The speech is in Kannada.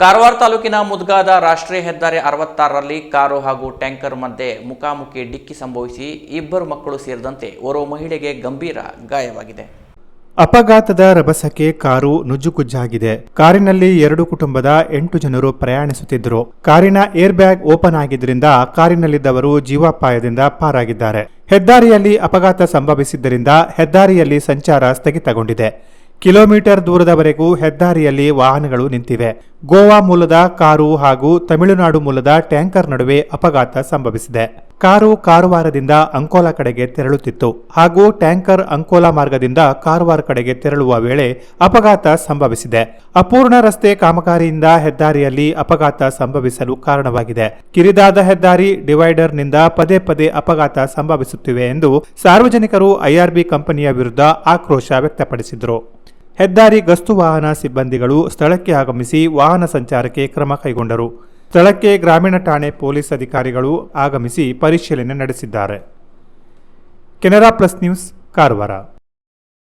ಕಾರವಾರ ತಾಲೂಕಿನ ಮುದ್ಗಾದ ರಾಷ್ಟ್ರೀಯ ಹೆದ್ದಾರಿ ಅರವತ್ತಾರರಲ್ಲಿ ಕಾರು ಹಾಗೂ ಟ್ಯಾಂಕರ್ ಮಧ್ಯೆ ಮುಖಾಮುಖಿ ಡಿಕ್ಕಿ ಸಂಭವಿಸಿ ಇಬ್ಬರು ಮಕ್ಕಳು ಸೇರಿದಂತೆ ಓರ್ವ ಮಹಿಳೆಗೆ ಗಂಭೀರ ಗಾಯವಾಗಿದೆ. ಅಪಘಾತದ ರಭಸಕ್ಕೆ ಕಾರು ನುಜ್ಜುಗುಜ್ಜಾಗಿದೆ ಕಾರಿನಲ್ಲಿ ಎರಡು ಕುಟುಂಬದ ಎಂಟು ಜನರು ಪ್ರಯಾಣಿಸುತ್ತಿದ್ದರು. ಕಾರಿನ ಏರ್ ಬ್ಯಾಗ್ ಓಪನ್ ಆಗಿದ್ದರಿಂದ ಕಾರಿನಲ್ಲಿದ್ದವರು ಜೀವಾಪಾಯದಿಂದ ಪಾರಾಗಿದ್ದಾರೆ. ಹೆದ್ದಾರಿಯಲ್ಲಿ ಅಪಘಾತ ಸಂಭವಿಸಿದ್ದರಿಂದ ಹೆದ್ದಾರಿಯಲ್ಲಿ ಸಂಚಾರ ಸ್ಥಗಿತಗೊಂಡಿದೆ. ಕಿಲೋಮೀಟರ್ ದೂರದವರೆಗೂ ಹೆದ್ದಾರಿಯಲ್ಲಿ ವಾಹನಗಳು ನಿಂತಿವೆ. ಗೋವಾ ಮೂಲದ ಕಾರು ಹಾಗೂ ತಮಿಳುನಾಡು ಮೂಲದ ಟ್ಯಾಂಕರ್ ನಡುವೆ ಅಪಘಾತ ಸಂಭವಿಸಿದೆ. ಕಾರು ಕಾರವಾರದಿಂದ ಅಂಕೋಲಾ ಕಡೆಗೆ ತೆರಳುತ್ತಿತ್ತು. ಹಾಗೂ ಟ್ಯಾಂಕರ್ ಅಂಕೋಲಾ ಮಾರ್ಗದಿಂದ ಕಾರವಾರ ಕಡೆಗೆ ತೆರಳುವ ವೇಳೆ ಅಪಘಾತ ಸಂಭವಿಸಿದೆ. ಅಪೂರ್ಣ ರಸ್ತೆ ಕಾಮಗಾರಿಯಿಂದ ಹೆದ್ದಾರಿಯಲ್ಲಿ ಅಪಘಾತ ಸಂಭವಿಸಲು ಕಾರಣವಾಗಿದೆ. ಕಿರಿದಾದ ಹೆದ್ದಾರಿ ಡಿವೈಡರ್ನಿಂದ ಪದೇ ಪದೇ ಅಪಘಾತ ಸಂಭವಿಸುತ್ತಿವೆ ಎಂದು ಸಾರ್ವಜನಿಕರು ಐಆರ್ಬಿ ಕಂಪನಿಯ ವಿರುದ್ಧ ಆಕ್ರೋಶ ವ್ಯಕ್ತಪಡಿಸಿದರು. ಹೆದ್ದಾರಿ ಗಸ್ತು ವಾಹನ ಸಿಬ್ಬಂದಿಗಳು ಸ್ಥಳಕ್ಕೆ ಆಗಮಿಸಿ ವಾಹನ ಸಂಚಾರಕ್ಕೆ ಕ್ರಮ ಕೈಗೊಂಡರು. ಸ್ಥಳಕ್ಕೆ ಗ್ರಾಮೀಣ ಠಾಣೆ ಪೊಲೀಸ್ ಅಧಿಕಾರಿಗಳು ಆಗಮಿಸಿ ಪರಿಶೀಲನೆ ನಡೆಸಿದ್ದಾರೆ. Canara plus news, Karwar.